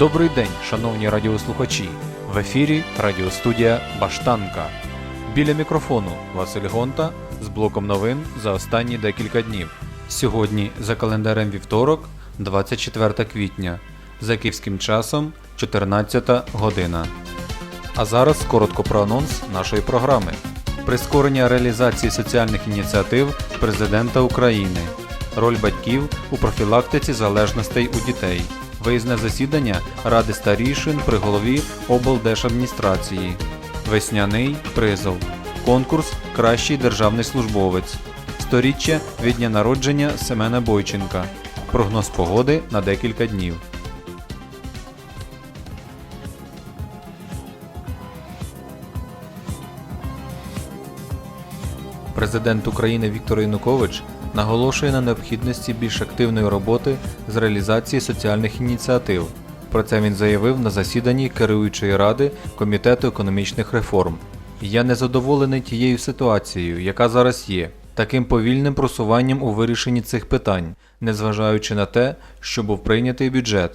Добрий день, шановні радіослухачі. В ефірі радіостудія Баштанка. Біля мікрофону Василь Гонта з блоком новин за останні декілька днів. Сьогодні за календарем вівторок, 24 квітня, за київським часом 14 година. А зараз коротко про анонс нашої програми. Прискорення реалізації соціальних ініціатив президента України. Роль батьків у профілактиці залежностей у дітей. Виїзне засідання Ради старішин при голові облдержадміністрації. Весняний призов. Конкурс Кращий державний службовець. Сторіччя від дня народження Семена Бойченка. Прогноз погоди на декілька днів. Президент України Віктор Янукович наголошує на необхідності більш активної роботи з реалізації соціальних ініціатив. Про це він заявив на засіданні керуючої ради Комітету економічних реформ. Я не задоволений тією ситуацією, яка зараз є, таким повільним просуванням у вирішенні цих питань, незважаючи на те, що був прийнятий бюджет,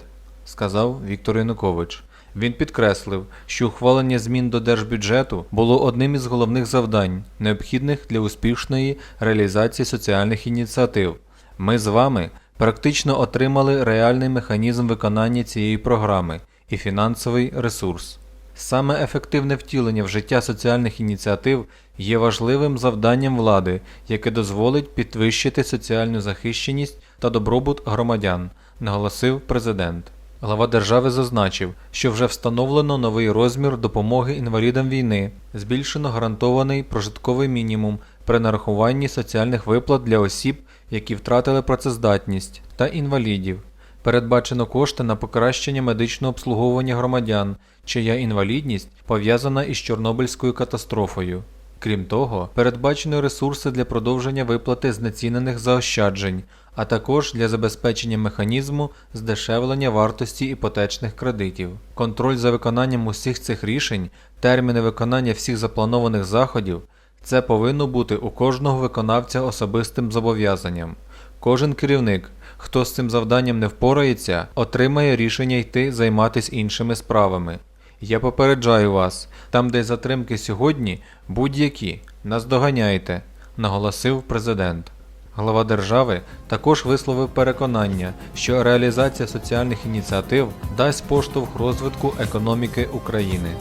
сказав Віктор Янукович. Він підкреслив, що ухвалення змін до держбюджету було одним із головних завдань, необхідних для успішної реалізації соціальних ініціатив. Ми з вами практично отримали реальний механізм виконання цієї програми і фінансовий ресурс. Саме ефективне втілення в життя соціальних ініціатив є важливим завданням влади, яке дозволить підвищити соціальну захищеність та добробут громадян, наголосив президент. Глава держави зазначив, що вже встановлено новий розмір допомоги інвалідам війни, збільшено гарантований прожитковий мінімум при нарахуванні соціальних виплат для осіб, які втратили працездатність, та інвалідів. Передбачено кошти на покращення медичного обслуговування громадян, чия інвалідність пов'язана із Чорнобильською катастрофою. Крім того, передбачено ресурси для продовження виплати знецінених заощаджень, а також для забезпечення механізму здешевлення вартості іпотечних кредитів. Контроль за виконанням усіх цих рішень, терміни виконання всіх запланованих заходів це повинно бути у кожного виконавця особистим зобов'язанням. Кожен керівник, хто з цим завданням не впорається, отримає рішення йти займатися іншими справами. Я попереджаю вас, там, де затримки сьогодні, будь-які, наздоганяйте, наголосив президент. Глава держави також висловив переконання, що реалізація соціальних ініціатив дасть поштовх розвитку економіки України.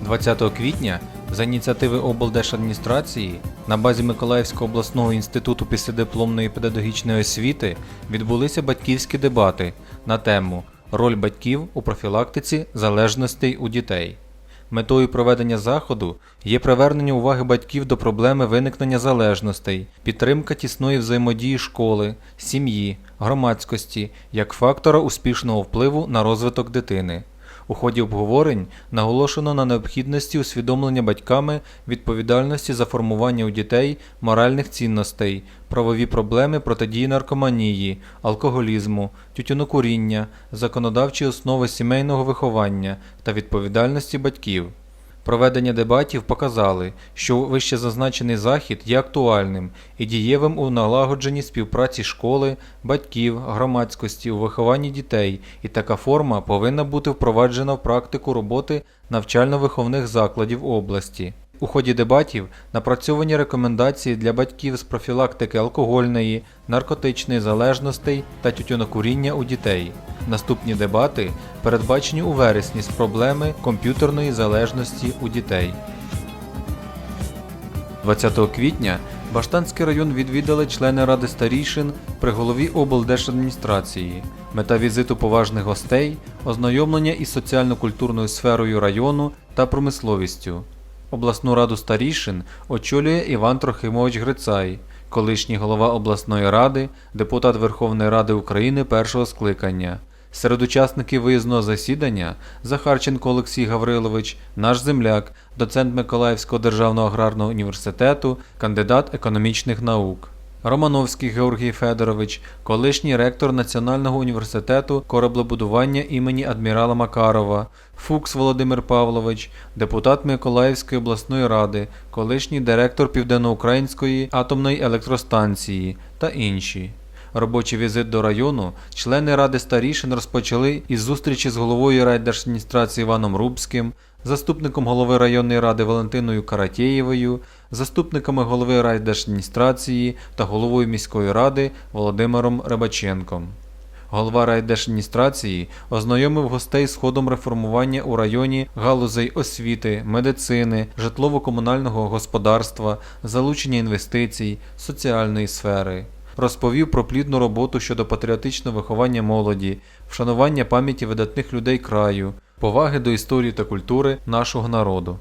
20 квітня за ініціативи облдержадміністрації на базі Миколаївського обласного інституту післядипломної педагогічної освіти відбулися батьківські дебати на тему Роль батьків у профілактиці залежностей у дітей. Метою проведення заходу є привернення уваги батьків до проблеми виникнення залежностей, підтримка тісної взаємодії школи, сім'ї, громадськості як фактора успішного впливу на розвиток дитини. У ході обговорень наголошено на необхідності усвідомлення батьками відповідальності за формування у дітей моральних цінностей, правові проблеми протидії наркоманії, алкоголізму, тютюнокуріння, законодавчі основи сімейного виховання та відповідальності батьків. Проведення дебатів показали, що вище зазначений захід є актуальним і дієвим у налагодженні співпраці школи, батьків, громадськості у вихованні дітей, і така форма повинна бути впроваджена в практику роботи навчально-виховних закладів області. У ході дебатів напрацьовані рекомендації для батьків з профілактики алкогольної, наркотичної залежностей та тютюнокуріння у дітей. Наступні дебати передбачені у вересні з проблеми комп'ютерної залежності у дітей. 20 квітня Баштанський район відвідали члени ради старішин при голові облдержадміністрації. Мета візиту поважних гостей ознайомлення із соціально-культурною сферою району та промисловістю. Обласну раду старішин очолює Іван Трохимович Грицай, колишній голова обласної ради, депутат Верховної Ради України першого скликання. Серед учасників виїзного засідання Захарченко Олексій Гаврилович, наш земляк, доцент Миколаївського державного аграрного університету, кандидат економічних наук. Романовський Георгій Федорович, колишній ректор Національного університету кораблебудування імені адмірала Макарова, Фукс Володимир Павлович, депутат Миколаївської обласної ради, колишній директор Південноукраїнської атомної електростанції та інші. Робочий візит до району члени ради старішин розпочали із зустрічі з головою райдержадміністрації Іваном Рубським, заступником голови районної ради Валентиною Каратєєвою, заступниками голови райдержадміністрації та головою міської ради Володимиром Рибаченком. Голова райдержадміністрації ознайомив гостей з ходом реформування у районі галузей освіти, медицини, житлово-комунального господарства, залучення інвестицій, соціальної сфери. Розповів про плідну роботу щодо патріотичного виховання молоді, вшанування пам'яті видатних людей краю, поваги до історії та культури нашого народу.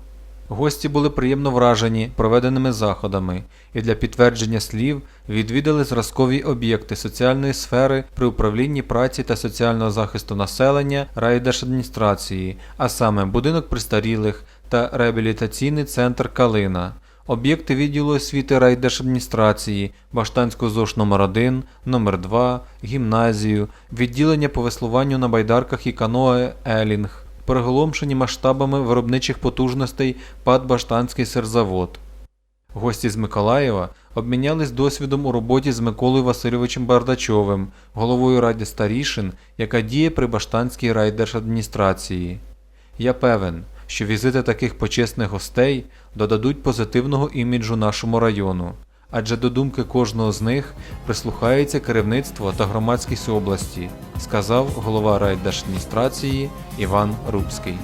Гості були приємно вражені проведеними заходами і для підтвердження слів відвідали зразкові об'єкти соціальної сфери при управлінні праці та соціального захисту населення райдержадміністрації, а саме будинок престарілих та реабілітаційний центр Калина. Об'єкти відділу освіти райдержадміністрації, Баштанську ЗОШ номер 1 номер 2 гімназію, відділення по веслуванню на байдарках і каное Елінг, приголомшені масштабами виробничих потужностей ПАД Баштанський сирзавод. Гості з Миколаєва обмінялись досвідом у роботі з Миколою Васильовичем Бардачовим, головою ради старішин, яка діє при Баштанській райдержадміністрації. Я певен, що візити таких почесних гостей додадуть позитивного іміджу нашому району, адже до думки кожного з них прислухається керівництво та громадськість області, сказав голова райдержадміністрації Іван Рубський.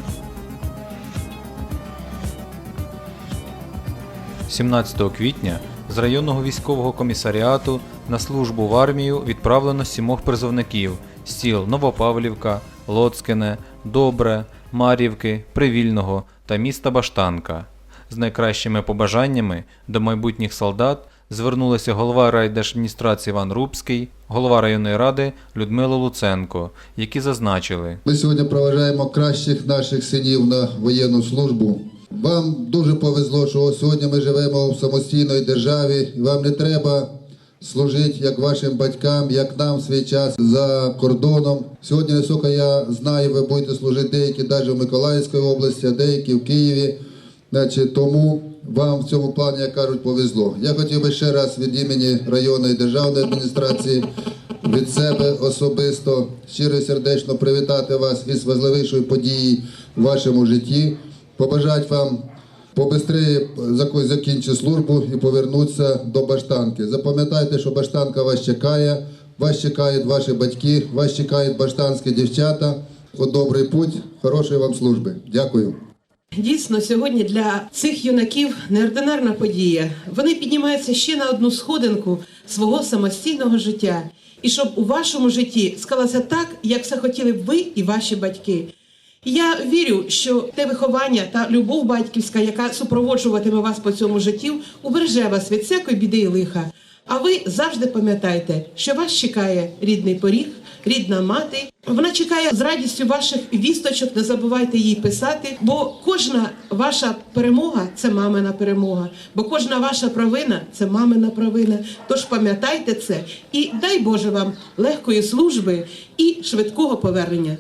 17 квітня з районного військового комісаріату на службу в армію відправлено сімох призовників з сіл Новопавлівка, Лоцкине, Добре, Мар'ївки, Привільного та міста Баштанка. З найкращими побажаннями до майбутніх солдат звернулися голова райдержадміністрації Іван Рубський, голова районної ради Людмила Луценко, які зазначили. Ми сьогодні проважаємо кращих наших синів на воєнну службу. Вам дуже повезло, що сьогодні ми живемо в самостійній державі, вам не треба служити як вашим батькам, як нам в свій час за кордоном. Сьогодні, наскільки я знаю, ви будете служити деякі навіть в Миколаївській області, а деякі в Києві. Значить, тому вам в цьому плані, як кажуть, повезло. Я хотів би ще раз від імені районної державної адміністрації, від себе особисто щиро і сердечно привітати вас із важливішою подією в вашому житті, побажати вам побистрее закінчити службу і повернутися до баштанки. Запам'ятайте, що баштанка вас чекає, вас чекають ваші батьки, вас чекають баштанські дівчата. Добрий путь, хорошої вам служби. Дякую. Дійсно, сьогодні для цих юнаків неординарна подія. Вони піднімаються ще на одну сходинку свого самостійного життя. І щоб у вашому житті склалося так, як це хотіли б ви і ваші батьки. Я вірю, що те виховання та любов батьківська, яка супроводжуватиме вас по цьому життю, убереже вас від всякої біди і лиха. А ви завжди пам'ятайте, що вас чекає рідний поріг, рідна мати. Вона чекає з радістю ваших вісточок. Не забувайте їй писати, бо кожна ваша перемога це мамина перемога, бо кожна ваша провина це мамина провина. Тож пам'ятайте це і дай Боже вам легкої служби і швидкого повернення.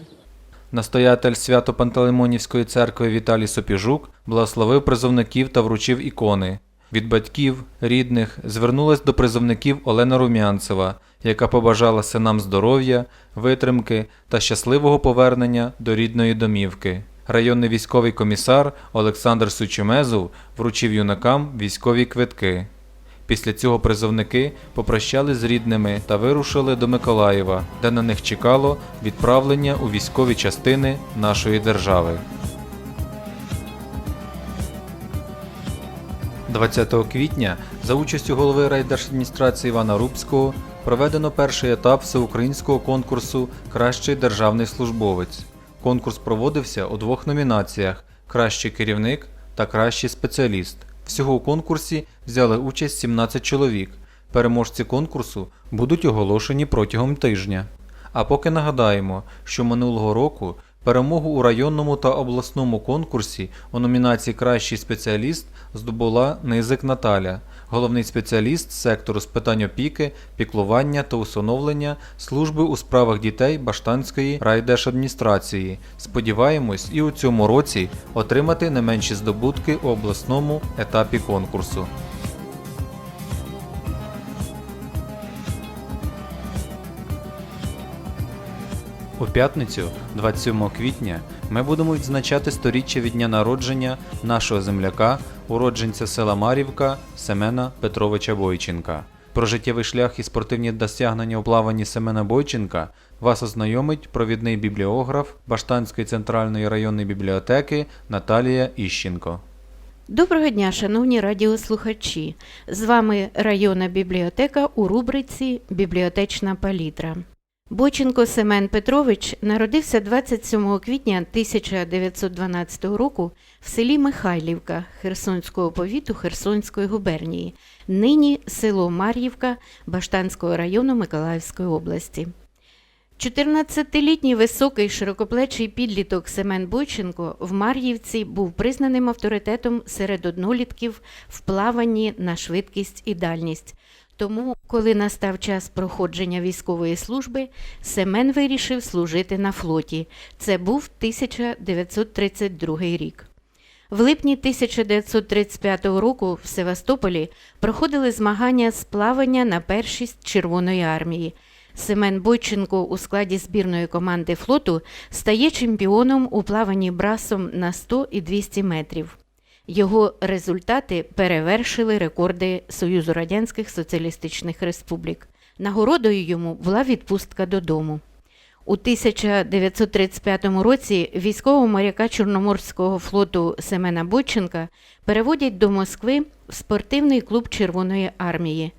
Настоятель Свято-Пантелеймонівської церкви Віталій Сопіжук благословив призовників та вручив ікони. Від батьків, рідних звернулась до призовників Олена Румянцева, яка побажала синам здоров'я, витримки та щасливого повернення до рідної домівки. Районний військовий комісар Олександр Сучемезов вручив юнакам військові квитки. Після цього призовники попрощались з рідними та вирушили до Миколаєва, де на них чекало відправлення у військові частини нашої держави. 20 квітня за участю голови райдержадміністрації Івана Рубського проведено перший етап всеукраїнського конкурсу Кращий державний службовець. Конкурс проводився у двох номінаціях: Кращий керівник та кращий спеціаліст. Всього у конкурсі взяли участь 17 чоловік. Переможці конкурсу будуть оголошені протягом тижня. А поки нагадаємо, що минулого року перемогу у районному та обласному конкурсі у номінації Кращий спеціаліст здобула Низик Наталя, головний спеціаліст сектору з питань опіки, піклування та усиновлення служби у справах дітей Баштанської райдержадміністрації. Сподіваємось, і у цьому році отримати не менші здобутки у обласному етапі конкурсу. У п'ятницю, 27 квітня, ми будемо відзначати сторіччя від дня народження нашого земляка, уродженця села Марівка Семена Петровича Бойченка. Про життєвий шлях і спортивні досягнення у плаванні Семена Бойченка вас ознайомить провідний бібліограф Баштанської центральної районної бібліотеки Наталія Іщенко. Доброго дня, шановні радіослухачі! З вами районна бібліотека у рубриці Бібліотечна палітра. Боченко Семен Петрович народився 27 квітня 1912 року в селі Михайлівка Херсонського повіту Херсонської губернії, нині село Мар'ївка Баштанського району Миколаївської області. 14-літній високий широкоплечий підліток Семен Бойченко в Мар'ївці був признаним авторитетом серед однолітків в плаванні на швидкість і дальність. Тому, коли настав час проходження військової служби, Семен вирішив служити на флоті. Це був 1932 рік. В липні 1935 року в Севастополі проходили змагання з плавання на першість Червоної армії. Семен Бойченко у складі збірної команди флоту стає чемпіоном у плаванні брасом на 100 і 200 метрів. Його результати перевершили рекорди Союзу Радянських Соціалістичних Республік. Нагородою йому була відпустка додому. У 1935 році військового моряка Чорноморського флоту Семена Бойченка переводять до Москви в спортивний клуб Червоної армії.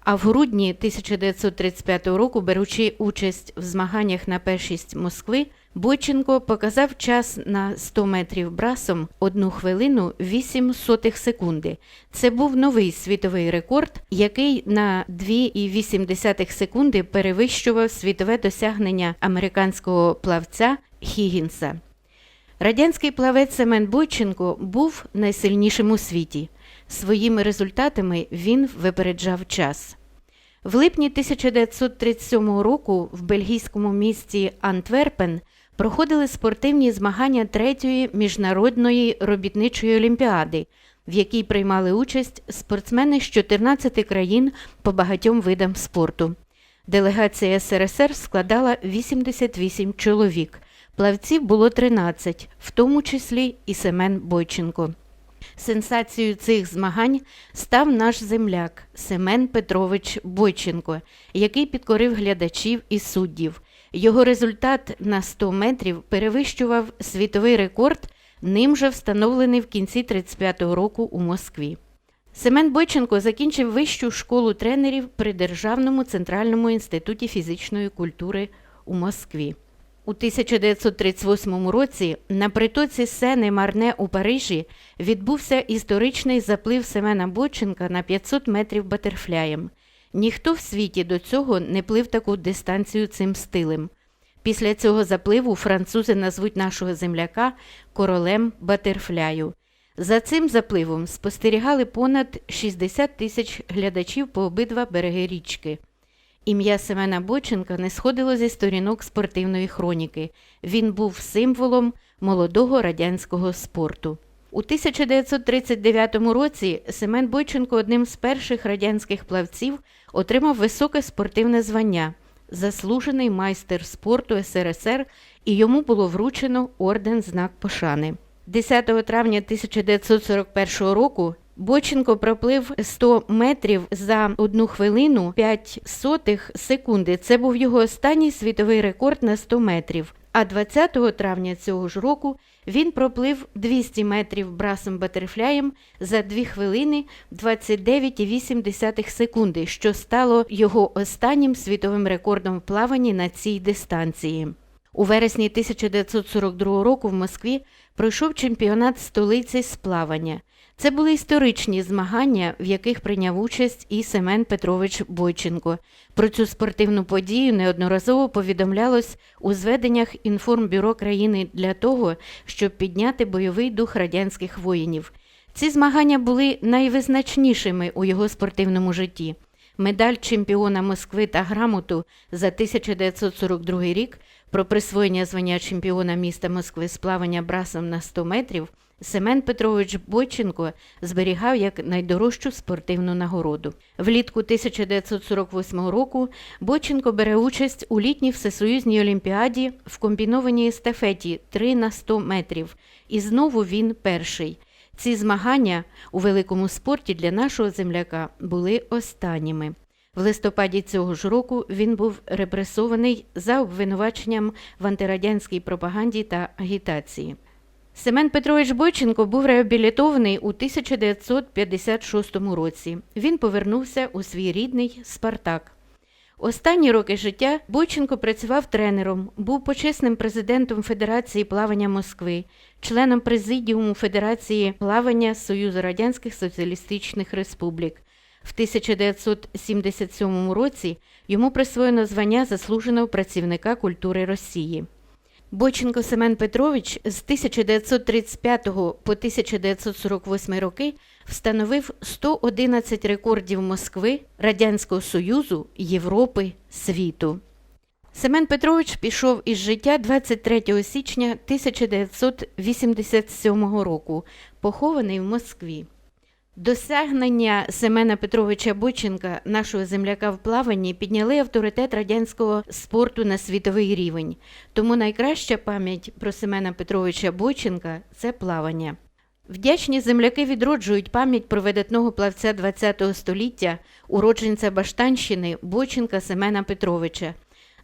А в грудні 1935 року, беручи участь в змаганнях на першість Москви, Бойченко показав час на 100 метрів брасом 1 хвилину 8 сотих секунди. Це був новий світовий рекорд, який на 2,8 секунди перевищував світове досягнення американського плавця Хігінса. Радянський плавець Семен Бойченко був найсильнішим у світі. Своїми результатами він випереджав час. В липні 1937 року в бельгійському місті Антверпен проходили спортивні змагання третьої міжнародної робітничої олімпіади, в якій приймали участь спортсмени з 14 країн по багатьом видам спорту. Делегація СРСР складала 88 чоловік. Плавців було 13, в тому числі і Семен Бойченко. Сенсацією цих змагань став наш земляк Семен Петрович Бойченко, який підкорив глядачів і суддів. Його результат на 100 метрів перевищував світовий рекорд, ним же встановлений в кінці 35-го року у Москві. Семен Бойченко закінчив вищу школу тренерів при Державному центральному інституті фізичної культури у Москві. У 1938 році на притоці Сени Марне у Парижі відбувся історичний заплив Семена Бойченка на 500 метрів батерфляєм. Ніхто в світі до цього не плив таку дистанцію цим стилем. Після цього запливу французи назвуть нашого земляка королем батерфляю. За цим запливом спостерігали понад 60 тисяч глядачів по обидва береги річки. Ім'я Семена Бойченка не сходило зі сторінок спортивної хроніки. Він був символом молодого радянського спорту. У 1939 році Семен Бойченко одним з перших радянських плавців отримав високе спортивне звання заслужений майстер спорту СРСР, і йому було вручено орден знак пошани. 10 травня 1941 року Боченко проплив 100 метрів за 1 хвилину 5 сотих секунди. Це був його останній світовий рекорд на 100 метрів. А 20 травня цього ж року Він проплив 200 метрів брасом батерфляєм за 2 хвилини 29,8 секунди, що стало його останнім світовим рекордом в плаванні на цій дистанції. У вересні 1942 року в Москві пройшов чемпіонат столиці з плавання. Це були історичні змагання, в яких прийняв участь і Семен Петрович Бойченко. Про цю спортивну подію неодноразово повідомлялось у зведеннях інформбюро країни для того, щоб підняти бойовий дух радянських воїнів. Ці змагання були найвизначнішими у його спортивному житті. Медаль чемпіона Москви та грамоту за 1942 рік про присвоєння звання чемпіона міста Москви з плавання брасом на 100 метрів Семен Петрович Бойченко зберігав як найдорожчу спортивну нагороду. Влітку 1948 року Бойченко бере участь у літній всесоюзній олімпіаді в комбінованій естафеті 3 на 100 метрів. І знову він перший. Ці змагання у великому спорті для нашого земляка були останніми. В листопаді цього ж року він був репресований за обвинуваченням в антирадянській пропаганді та агітації. Семен Петрович Бойченко був реабілітований у 1956 році. Він повернувся у свій рідний Спартак. Останні роки життя Бойченко працював тренером, був почесним президентом Федерації плавання Москви, членом президіуму Федерації плавання Союзу Радянських Соціалістичних Республік. В 1977 році йому присвоєно звання заслуженого працівника культури Росії. Бойченко Семен Петрович з 1935 по 1948 роки встановив 111 рекордів Москви, Радянського Союзу, Європи, світу. Семен Петрович пішов із життя 23 січня 1987 року, похований в Москві. Досягнення Семена Петровича Бойченка, нашого земляка в плаванні, підняли авторитет радянського спорту на світовий рівень. Тому найкраща пам'ять про Семена Петровича Бойченка це плавання. Вдячні земляки відроджують пам'ять про видатного плавця ХХ століття, уродженця Баштанщини Бойченка Семена Петровича.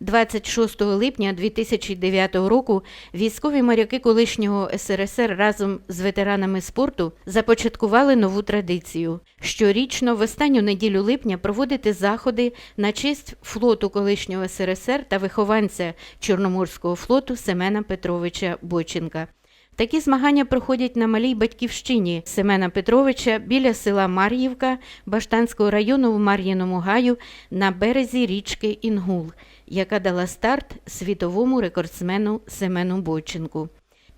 26 липня 2009 року військові моряки колишнього СРСР разом з ветеранами спорту започаткували нову традицію щорічно в останню неділю липня проводити заходи на честь флоту колишнього СРСР та вихованця Чорноморського флоту Семена Петровича Бойченка. Такі змагання проходять на малій батьківщині Семена Петровича біля села Мар'ївка Баштанського району в Мар'їному гаю на березі річки Інгул, яка дала старт світовому рекордсмену Семену Бойченку.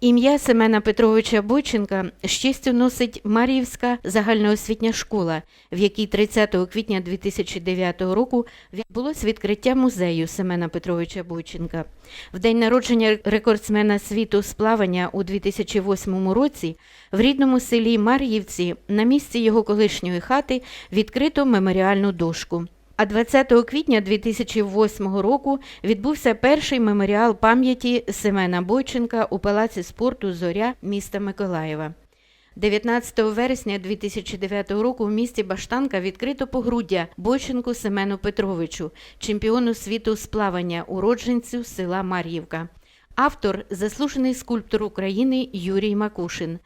Ім'я Семена Петровича Бойченка з честю носить Мар'ївська загальноосвітня школа, в якій 30 квітня 2009 року відбулось відкриття музею Семена Петровича Бойченка. В день народження рекордсмена світу з плавання у 2008 році в рідному селі Мар'ївці на місці його колишньої хати відкрито меморіальну дошку. А 20 квітня 2008 року відбувся перший меморіал пам'яті Семена Бойченка у Палаці спорту Зоря міста Миколаєва. 19 вересня 2009 року в місті Баштанка відкрито погруддя Бойченку Семену Петровичу, чемпіону світу з плавання, уродженцю села Мар'ївка. Автор заслужений скульптор України Юрій Макушин.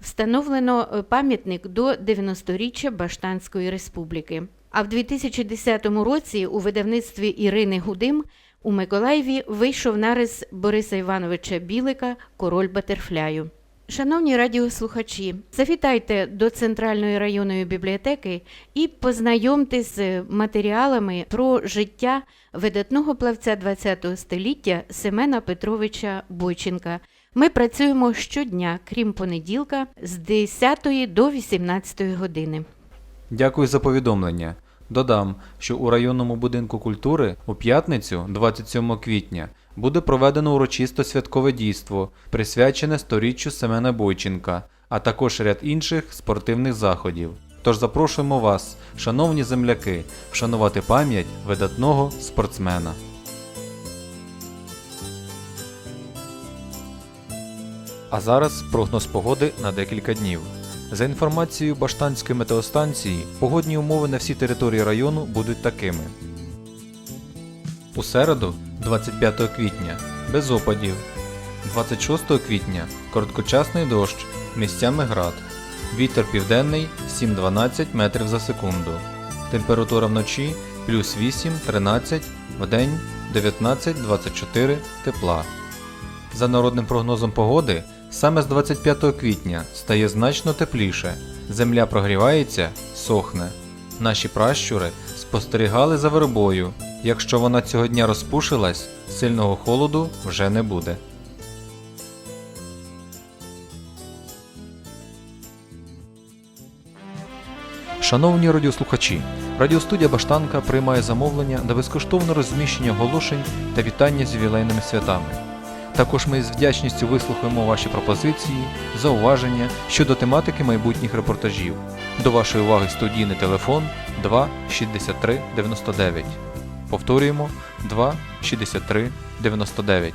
Встановлено е, пам'ятник до 90-річчя Баштанської республіки. А в 2010 році у видавництві Ірини Гудим у Миколаєві вийшов нарис Бориса Івановича Білика Король Батерфляю. Шановні радіослухачі, завітайте до Центральної районної бібліотеки і познайомтесь з матеріалами про життя видатного плавця ХХ століття Семена Петровича Бойченка. Ми працюємо щодня, крім понеділка, з 10 до 18 години. Дякую за повідомлення. Додам, що у районному будинку культури у п'ятницю, 27 квітня, буде проведено урочисто святкове дійство, присвячене сторіччю Семена Бойченка, а також ряд інших спортивних заходів. Тож запрошуємо вас, шановні земляки, вшанувати пам'ять видатного спортсмена. А зараз прогноз погоди на декілька днів. За інформацією Баштанської метеостанції, погодні умови на всій території району будуть такими. У середу, 25 квітня, без опадів. 26 квітня короткочасний дощ, місцями град. Вітер південний 7-12 метрів за секунду. Температура вночі плюс 8-13, вдень 19-24 тепла. За народним прогнозом погоди, саме з 25 квітня стає значно тепліше, земля прогрівається, сохне. Наші пращури спостерігали за вербою. Якщо вона цього дня розпушилась, сильного холоду вже не буде. Шановні радіослухачі, радіостудія Баштанка приймає замовлення на безкоштовне розміщення оголошень та вітання з ювілейними святами. Також ми з вдячністю вислухаємо ваші пропозиції, зауваження щодо тематики майбутніх репортажів. До вашої уваги студійний телефон 2 63 99. Повторюємо 2 63 99.